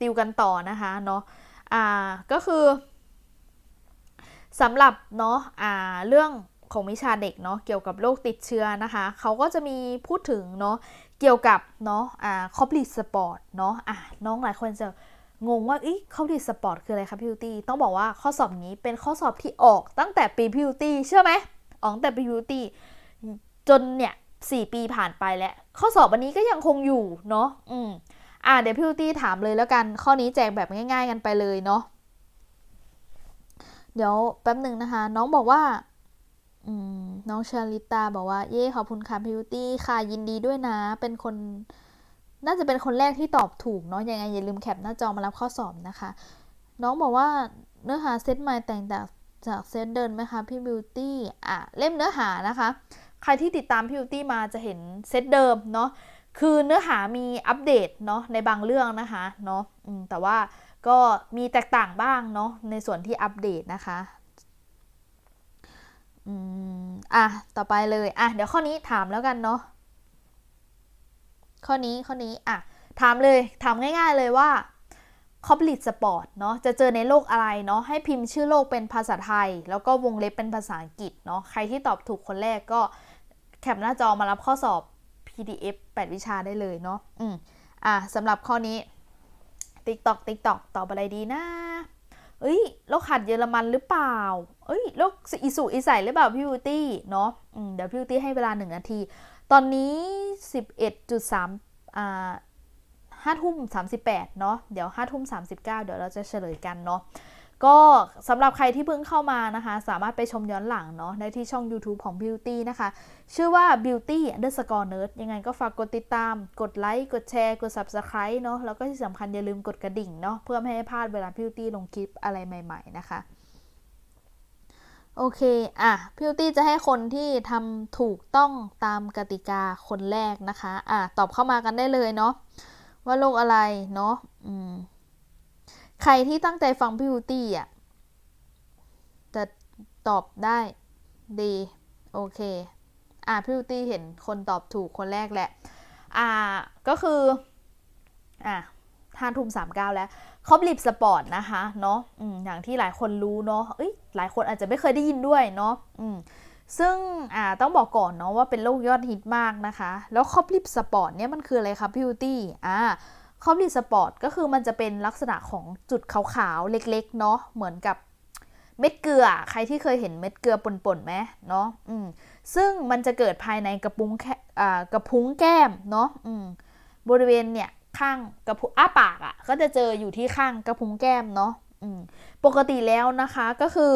ติวกันต่อนะคะเนาะอ่าก็คือสำหรับเนาะอ่าเรื่องของวิชาเด็กเนาะเกี่ยวกับโรคติดเชื้อนะคะเขาก็จะมีพูดถึงเนาะเกี่ยวกับเนาะอ่าคอปลิสปอร์ตเนาะอะน้องหลายคนจะงงว่าอีคอปลิสปอร์ตคืออะไรคะพี่ยูตี้ต้องบอกว่าข้อสอบนี้เป็นข้อสอบที่ออกตั้งแต่ปีพี่ยูตี้เชื่อไหมออกแต่ปีพี่ยูตี้จนเนี่ยสี่ปีผ่านไปแล้ว ข้อสอบวันนี้ก็ยังคงอยู่เนาะอืม อ่าเดี๋ยวพี่ตี้ถามเลยแล้วกัน ข้อนี้แจกแบบง่าย ๆ กันไปเลยเนาะเดี๋ยวแป๊บหนึ่งนะคะ น้องบอกว่าอืมน้องชาลิตาบอกว่าเย่ขอบคุณค่ะพิวตี้ค่ะยินดีด้วยนะ เป็นคนน่าจะเป็นคนแรกที่ตอบถูกเนาะยังไงอย่าลืมแคปหน้าจอมารับข้อสอบนะคะ น้องบอกว่าเนื้อหาเซตใหม่แต่งจากจากเซตเดินไหมคะพี่บิวตี้อะเล่มเนื้อหานะคะ ใครที่ติดตามพี่บิวตี้มาจะเห็นเซตเดิมเนาะ คือเนื้อหามีอัปเดตเนาะในบางเรื่องนะคะเนาะแต่ว่าก็มีแตกต่างบ้างเนาะในส่วนที่อัปเดตนะคะอืมอะต่อไปเลยอะเดี๋ยวข้อนี้ถามแล้วกันเนาะข้อนี้ข้อนี้อะถามเลยถามง่าย ๆเลยว่าคอปลิตสปอร์ตเนาะจะเจอในโลกอะไรเนาะให้พิมพ์ชื่อโลกเป็นภาษาไทย แล้วก็วงเล็บเป็นภาษาอังกฤษเนาะใครที่ตอบถูกคนแรกก็แคปหน้าจอมารับข้อสอบ PDF 8 วิชาได้เลยเนาะอืมอะสำหรับข้อนี้ TikTok TikTok ตอบอะไรดีนะ เอ้ยโรคหัดเยอรมันหรือเปล่า เอ้ยโรคอิสุอิใสหรือเปล่าพี่บิวตี้เนาะเดี๋ยวพี่บิวตี้ให้เวลาหนึ่งนาที ตอนนี้ 11.3อ่าห้าทุ่ม38เนาะเดี๋ยว5ทุ่ม39เดี๋ยวเราจะเฉลยกันเนาะ ก็สำหรับใครที่เพิ่งเข้ามานะคะ สามารถไปชมย้อนหลังเนาะได้ที่ช่อง YouTube ของ Beauty นะคะ ชื่อว่า Beauty Underscore Nerd ยังไงก็ฝากกดติดตาม กดไลค์ กดแชร์ กด Subscribe เนาะ แล้วก็ที่สำคัญอย่าลืมกดกระดิ่งเนาะ เพื่อไม่ให้พลาดเวลา Beauty ลงคลิปอะไรใหม่ ๆ นะคะ โอเค อะ Beauty จะให้คนที่ทำถูกต้องตามกติกาคนแรกนะคะ อะ ตอบเข้ามากันได้เลยเนาะ ว่าโรคอะไรเนาะ อืม ใครที่ตั้งใจฟังพี่บิวตี้อะ จะตอบได้ดี โอเค อะพี่บิวตี้เห็นคนตอบถูกคนแรกแหละ อ่าก็คือ อะห้าทุ่มสามเก้าแล้วคอปลิปสปอร์ตนะคะเนาะอืมอย่างที่หลายคนรู้เนาะเอ้ยหลายคนอาจจะไม่เคยได้ยินด้วยเนาะอืมซึ่งอ่าต้องบอกก่อนเนาะว่าเป็นโรคยอดฮิตมากนะคะ แล้วคอปลิปสปอร์ตเนี่ยมันคืออะไรคะพี่บิวตี้อ่า คอมดิสปอร์ตก็คือมันจะเป็นลักษณะของจุดขาวๆ เล็กๆ เนาะเหมือนกับเม็ดเกลือ ใครที่เคยเห็นเม็ดเกลือป่นๆไหมเนาะอืมซึ่งมันจะเกิดภายในกระพุ้งแค่กระพุ้งแก้มเนาะอืมบริเวณเนี่ยข้างกระพุ้งอ้าปากอะ่ะ ก็จะเจออยู่ที่ข้างกระพุ้งแก้มเนาะอืมปกติแล้วนะคะก็คือ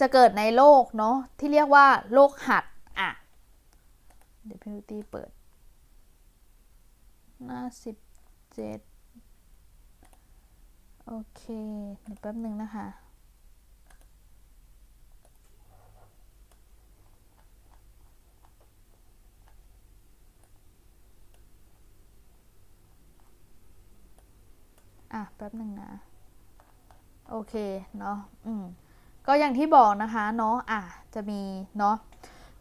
จะเกิดในโรคเนาะที่เรียกว่าโรคหัดอะเดี๋ยวพี่ตี้เปิดหน้าสิบ เจ็ดโอเคเดี๋ยวแป๊บหนึ่งนะคะ อะ แป๊บหนึ่งนะ โอเค เนาะอืมก็อย่างที่บอกนะคะ เนาะอะ จะมี เนาะ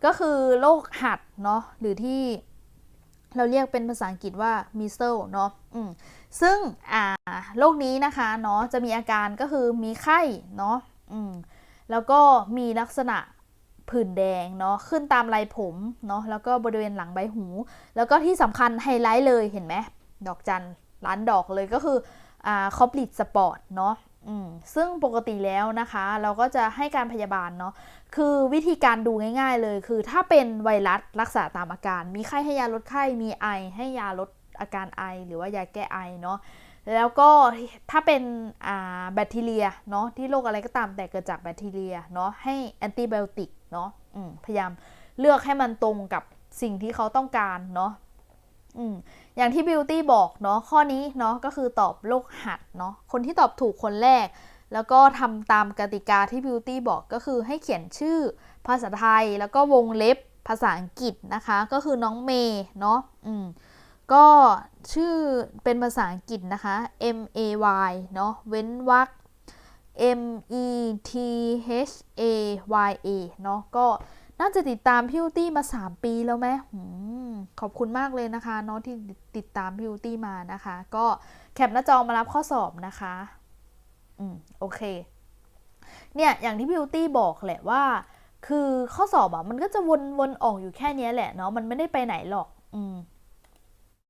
ก็คือโรคหัด เนาะหรือที่ เราเรียกเป็นภาษาอังกฤษว่ามิเซลเนาะซึ่งโรคนี้นะคะเนาะจะมีอาการก็คือมีไข้เนาะแล้วก็มีลักษณะผื่นแดงเนาะขึ้นตามไรผมเนาะแล้วก็บริเวณหลังใบหู แล้วก็ที่สำคัญไฮไลท์เลยเห็นไหมดอกจันล้านดอกเลยก็คืออคอปลิตสปอร์ตเนาะ ซึ่งปกติแล้วนะคะ เราก็จะให้การพยาบาลเนาะคือวิธีการดูง่าย ๆ เลย คือถ้าเป็นไวรัสรักษาตามอาการ มีไข้ให้ยาลดไข้มีไอ ให้ยาลดอาการไอ หรือว่ายาแก้ไอเนาะแล้วก็ถ้าเป็นแบคทีเรียเนาะที่โรคอะไรก็ตามแต่เกิดจากแบคทีเรียเนาะให้แอนติไบโอติกเนาะพยายามเลือกให้มันตรงกับสิ่งที่เขาต้องการเนาะ อย่างที่บิวตี้บอกเนาะข้อนี้เนาะก็คือตอบโรคหัดเนาะคนที่ตอบถูกคนแรก แล้วก็ทำตามกติกาที่บิวตี้บอกก็คือให้เขียนชื่อภาษาไทยแล้วก็วงเล็บภาษาอังกฤษนะคะ ก็คือน้องเมย์เนาะอืมก็ชื่อเป็นภาษาอังกฤษนะคะ M A Y เนาะเว้นวรรค M E T H A Y A เนาะก็น่าจะติดตามพิวตี้มา 3 ปีแล้วไหม ขอบคุณมากเลยนะคะน้องที่ติดตามพิวตี้มานะคะ ก็แคปหน้าจอมารับข้อสอบนะคะ อืม โอเค เนี่ย อย่างที่พิวตี้บอกแหละว่า คือข้อสอบอะมันก็จะวนวนออกอยู่แค่นี้แหละเนาะ มันไม่ได้ไปไหนหรอก อืม